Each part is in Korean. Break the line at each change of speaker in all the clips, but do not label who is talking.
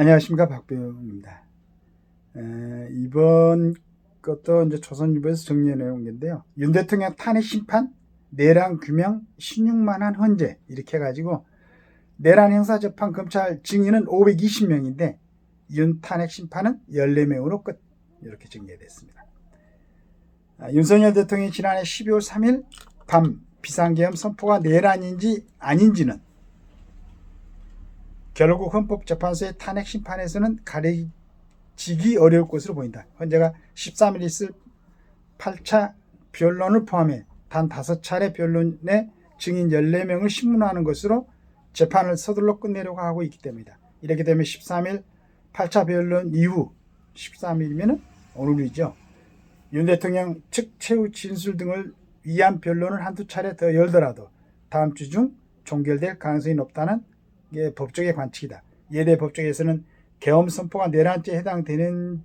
안녕하십니까 박병입니다. 에, 이번 것도 이제 조선일보에서 정리해 놓은 건데요. 윤 대통령 탄핵 심판, 내란 규명, 신용만한 헌재 이렇게 해가지고 내란 형사 재판 검찰 증인은 520명인데 윤 탄핵 심판은 14명으로 끝 이렇게 정리됐습니다. 아, 윤석열 대통령이 지난해 12월 3일 밤 비상계엄 선포가 내란인지 아닌지는 결국 헌법재판소의 탄핵 심판에서는 가려지기 어려울 것으로 보인다. 헌재가 13일 있을 8차 변론을 포함해 단 5차례 변론에 증인 14명을 신문하는 것으로 재판을 서둘러 끝내려고 하고 있기 때문이다. 이렇게 되면 13일 8차 변론 이후 13일이면 오늘이죠. 윤 대통령 측 최후 진술 등을 위한 변론을 한두 차례 더 열더라도 다음 주 중 종결될 가능성이 높다는 게 법적의 관측이다. 대해 법정에서는 계엄 선포가 내란죄에 해당되는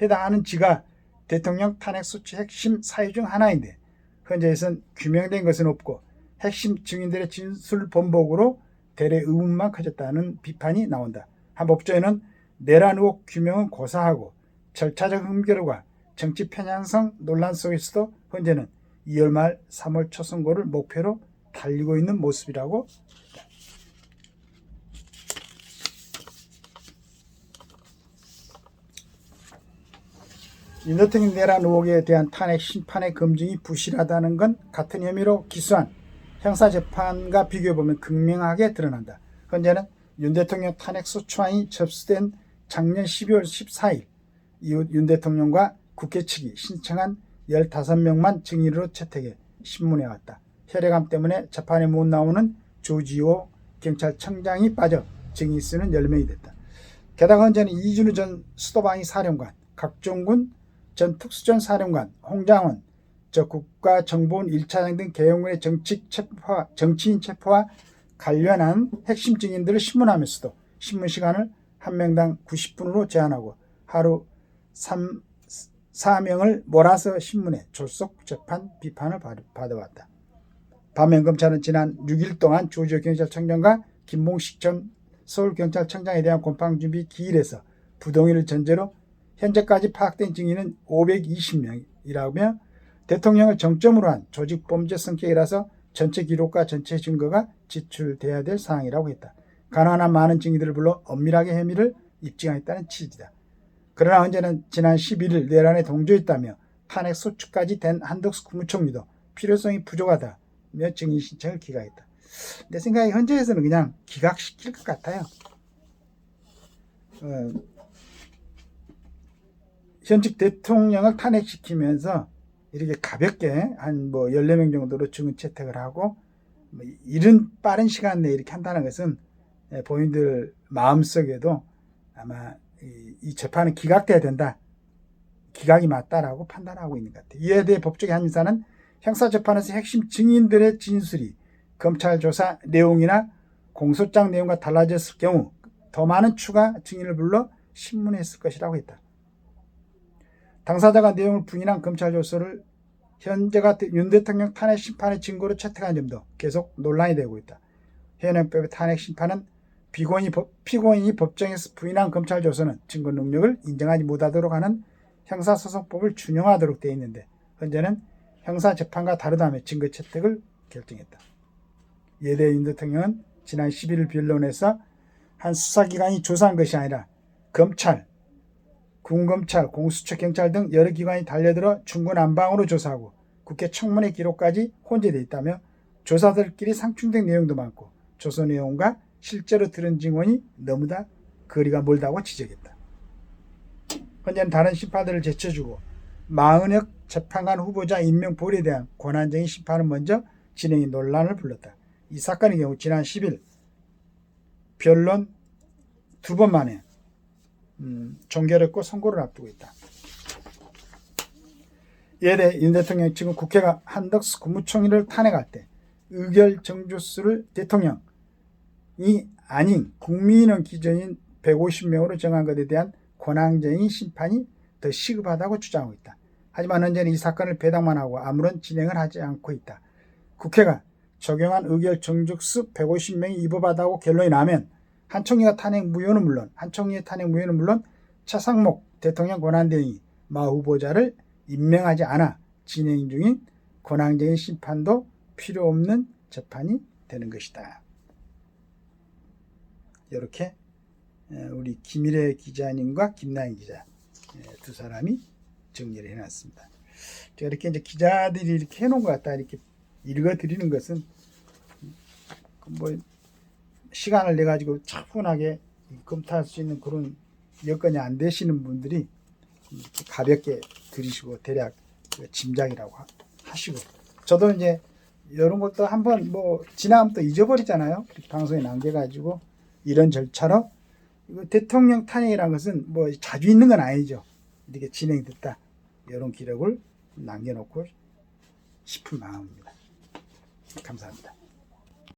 해당하는 지가 대통령 탄핵 소추 핵심 사유 중 하나인데 현재에선 규명된 것은 없고 핵심 증인들의 진술 번복으로 대래 의문만 커졌다는 비판이 나온다. 한 법조에는 내란 의혹 규명은 고사하고 절차적 흠결과 정치 편향성 논란 속에서도 현재는 2월 말 3월 초 선거를 목표로 달리고 있는 모습이라고 윤 대통령 내란 의혹에 대한 탄핵 심판의 검증이 부실하다는 건 같은 혐의로 기소한 형사재판과 비교해보면 극명하게 드러난다. 현재는 윤 대통령 탄핵 소추안이 접수된 작년 12월 14일 이후 윤 대통령과 국회 측이 신청한 15명만 증인으로 채택해 신문에 왔다. 혈액암 때문에 재판에 못 나오는 조지호 경찰청장이 빠져 증인 수는 10명이 됐다. 게다가 현재는 이준우 전 수도방위 사령관, 각종군 전 특수전 사령관, 홍장원, 저 국가 정보원 1차장 등 개혁군의 정치 체포와, 정치인 체포와 관련한 핵심 증인들을 신문하면서도 신문 시간을 한 명당 90분으로 제한하고 하루 3, 4명을 몰아서 신문에 졸속 재판 비판을 받아왔다. 반면 검찰은 지난 6일 동안 조지호 경찰청장과 김봉식 전 서울경찰청장에 대한 공판준비 기일에서 부동의를 전제로 현재까지 파악된 증인은 520명이라며 대통령을 정점으로 한 조직 범죄 성격이라서 전체 기록과 전체 증거가 지출돼야 될 사항이라고 했다. 가능한 많은 증인들을 불러 엄밀하게 혐의를 입증하겠다는 취지다. 그러나 현재는 지난 11일 내란에 동조했다며 탄핵 소추까지 된 한덕수 국무총리도 필요성이 부족하다며 증인 신청을 기각했다. 내 생각에 현재에서는 그냥 기각시킬 것 같아요. 어, 현직 대통령을 탄핵시키면서 이렇게 가볍게 한 뭐 14명 정도로 증인 채택을 하고 뭐 이른 빠른 시간 내에 이렇게 한다는 것은 예, 본인들 마음속에도 아마 이, 이 재판은 기각돼야 된다. 기각이 맞다라고 판단하고 있는 것 같아요. 이에 대해 법적인 한인사는 형사재판에서 핵심 증인들의 진술이 검찰 조사 내용이나 공소장 내용과 달라졌을 경우 더 많은 추가 증인을 불러 신문했을 것이라고 했다. 당사자가 내용을 부인한 검찰 조서를 현재가 윤 대통령 탄핵 심판의 증거로 채택한 점도 계속 논란이 되고 있다. 현행법의 탄핵 심판은 피고인이, 법, 피고인이 법정에서 부인한 검찰 조서는 증거 능력을 인정하지 못하도록 하는 형사소송법을 준용하도록 되어 있는데 현재는 형사재판과 다르다며 증거 채택을 결정했다. 대해 윤 대통령은 지난 11일 변론에서 한 수사기관이 조사한 것이 아니라 검찰, 군검찰, 공수처, 경찰 등 여러 기관이 달려들어 중구난방으로 조사하고 국회 청문회 기록까지 혼재되어 있다며 조사들끼리 상충된 내용도 많고 조서 내용과 실제로 들은 증언이 너무나 거리가 멀다고 지적했다. 현재는 다른 심판들을 제쳐주고 마은혁 재판관 후보자 임명 보리에 대한 권한적인 심판을 먼저 진행이 논란을 불렀다. 이 사건의 경우 지난 10일 변론 두 번 만에 음, 종결했고 선고를 앞두고 있다. 대해 윤 대통령이 지금 국회가 한덕수 국무총리를 탄핵할 때 의결 정주수를 대통령이 아닌 국민의원 기준인 150명으로 정한 것에 대한 권한쟁의 심판이 더 시급하다고 주장하고 있다. 하지만 현재는 이 사건을 배당만 하고 아무런 진행을 하지 않고 있다. 국회가 적용한 의결 정족수 150명이 위법하다고 결론이 나면 한총리가 탄핵 무효는 물론 한총리의 탄핵 무효는 물론 차상목 대통령 권한대행이 마 후보자를 임명하지 않아 진행 중인 권한쟁의 심판도 필요 없는 재판이 되는 것이다. 이렇게 우리 김일혜 기자님과 김나인 기자 예, 두 사람이 정리를 해놨습니다. 제가 이렇게 이제 기자들이 이렇게 해놓은 것 같다 이렇게 읽어드리는 것은 그뭐 시간을 내 가지고 차분하게 검토할 수 있는 그런 여건이 안 되시는 분들이 이렇게 가볍게 들으시고 대략 그 짐작이라고 하- 하시고 저도 이제 이런 것도 한번 뭐 지나면 또 잊어버리잖아요. 방송에 남겨가지고 이런 절차로 대통령 탄핵이라는 것은 뭐 자주 있는 건 아니죠. 이렇게 진행됐다. 이런 기록을 남겨놓고 싶은 마음입니다. 감사합니다.